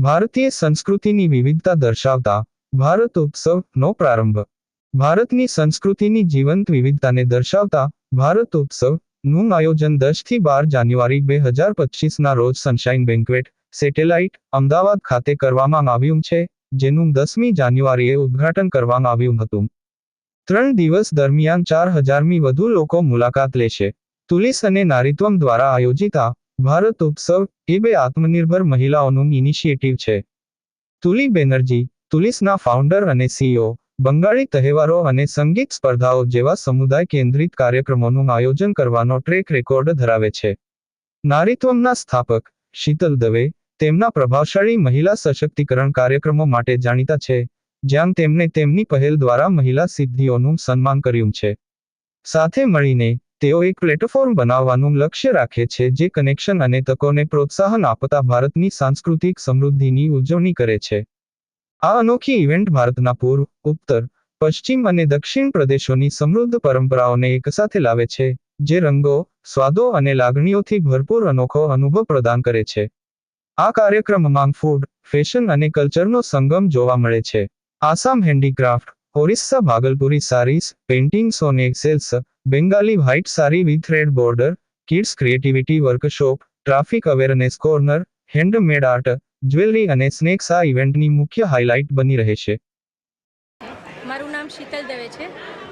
ભારતીય સંસ્કૃતિની વિવિધતા દર્શાવતા ભારત ઉત્સવનો પ્રારંભ. ભારતની સંસ્કૃતિની જીવંત વિવિધતાને દર્શાવતા ભારત ઉત્સવનું આયોજન દસથી બાર જાન્યુઆરી બે હજાર પચીસના રોજ સનશાઇન બેન્ક્વેટ સેટેલાઇટ અમદાવાદ ખાતે કરવામાં આવ્યું છે, જેનું દસમી જાન્યુઆરીએ ઉદ્ઘાટન કરવામાં આવ્યું હતું. ત્રણ દિવસ દરમિયાન ચાર હજારમી વધુ લોકો મુલાકાત લેશે. તુલિસ અને નારીત્વમ દ્વારા આયોજિત આ ભારત ઉત્સવ એ બે આત્મનિર્ભર મહિલાઓનું ઇનિશિયેટિવ છે. તુલી બેનર્જી, તુલિસના ફાઉન્ડર અને સીઈઓ બંગાળી તહેવારો અને સંગીત સ્પર્ધાઓ જેવા સમુદાય કેન્દ્રિત કાર્યક્રમોનું આયોજન કરવાનો ટ્રેક રેકોર્ડ ધરાવે છે. નારીત્વમના સ્થાપક, શીતલ દવે, તેમના પ્રભાવશાળી મહિલા સશક્તિકરણ કાર્યક્રમો માટે જાણીતા છે, જ્યાં તેમને તેમની પહેલ દ્વારા મહિલા સિદ્ધિઓનું સન્માન કર્યું છે. સાથે મળીને તેઓ એક પ્લેટફોર્મ બનાવવાનું લક્ષ્ય રાખે છે જે કનેક્શન અને તકોને પ્રોત્સાહન આપતા ભારતની સાંસ્કૃતિક સમૃદ્ધિની ઉજવણી કરે છે. આ અનોખી ઇવેન્ટ ભારતના પૂર્વ, ઉત્તર, પશ્ચિમ અને દક્ષિણ પ્રદેશોની સમૃદ્ધ પરંપરાઓને એકસાથે લાવે છે, જે રંગો, સ્વાદો અને લાગણીઓથી ભરપૂર અનોખો અનુભવ પ્રદાન કરે છે. આ કાર્યક્રમમાં ફૂડ, ફેશન અને કલ્ચરનો સંગમ જોવા મળે છે. Assam handicraft Orissa Bhagalpuri saris paintings on axles Bengali white sari with red border kids creativity workshop traffic awareness corner handmade art jewellery અને સ્નેક્સ આ ઇવેન્ટની મુખ્ય હાઇલાઇટ બની રહેશે મારું નામ શીતલ દવે છે.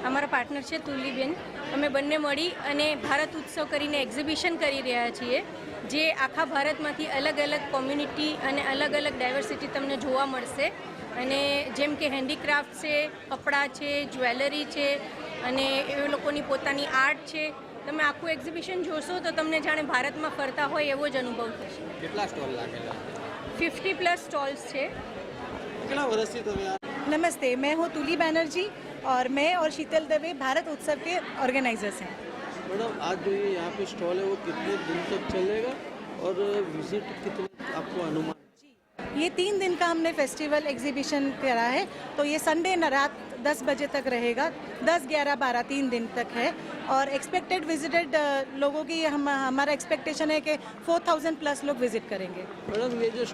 અમારા પાર્ટનર છે તુલીબેન. અમે બંને મળી અને ભારત ઉત્સવ કરીને એક્ઝિબિશન કરી રહ્યા છીએ, જે આખા ભારતમાંથી અલગ અલગ કોમ્યુનિટી અને અલગ અલગ ડાયવર્સિટી તમને જોવા મળશે. અને જેમ કે હેન્ડીક્રાફ્ટ છે કપડાં છે જ્વેલરી છે અને એ લોકોની પોતાની આર્ટ છે તમે આખું એક્ઝિબિશન જોશો તો તમને જાણે ભારતમાં ફરતા હોય એવો જ અનુભવ થશે કેટલા સ્ટોલ લાગેલા ફિફ્ટી પ્લસ સ્ટોલ્સ છે કેટલા વર્ષથી તમે આ नमस्ते मैं हूँ तुली बैनर्जी और मैं और शीतल दवे भारत उत्सव के ऑर्गेनाइजर्स हैं मैडम आज जो ये यहाँ पे स्टॉल है वो कितने दिन तक चलेगा और विजिट कितने आपको अनुमान ये तीन दिन का हमने फेस्टिवल एग्जीबिशन करा है तो ये संडे रात 10 बजे तक रहेगा। 10, 11, 12 तीन दिन तक है। और एक्सपेक्टेड विजिटेड लोगों की हम हमारा एक्सपेक्टेशन है कि 4000 प्लस लोग विज़िट करेंगे।